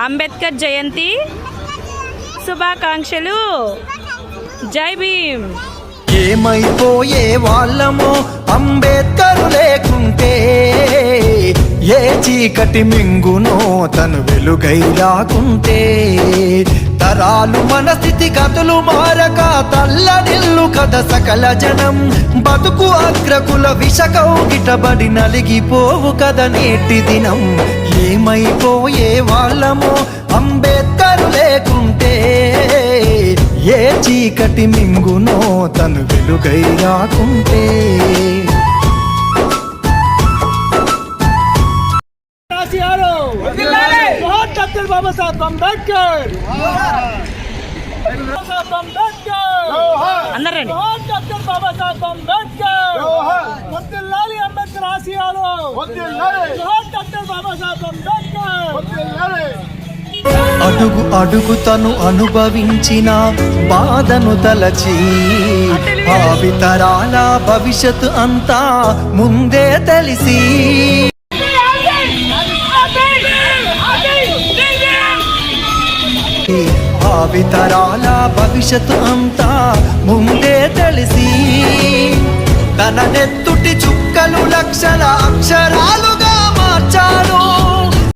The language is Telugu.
అంబేద్కర్ జయంతి. శుభాకాంక్షలు. జై భీమ్. ఏమైపోయే వాళ్ళమో అంబేద్కర్ లేకుంటే ఏ చీకటి మింగునో తను వెలుగై రాకుంటే. తరాలు మన స్థితి కథలు మారక తల్లడిల్లు కథ సకల జనం. బతుకు అగ్రకుల విషకౌగిటబడి నలిగిపోవు కథ నేటి దినం. ఏమైపోయే వాళ్ళమో అంబేద్కర్ లేకుంటే ఏ చీకటి మింగునో తను వెలుగై రాకుంటే. బాబాసాహెబ్ అంబేద్కర్. బాబాసాహెబ్ అంబేద్కర్. బాబాసాహెబ్ అంబేద్కర్ ఆశయాలు జోహార్ డాక్టర్ బాబాసాహెబ్ అంబేద్కర్. అడుగు అడుగు తను అనుభవించిన బాధను తలచి భావితరాల భవిష్యత్తు అంతా ముందే తెలిసి. భావితరాల భవిష్యత్తు అంతా ముందే తెలిసి తన నెత్తుటి లెక్కలు లక్షల అక్షరాలుగా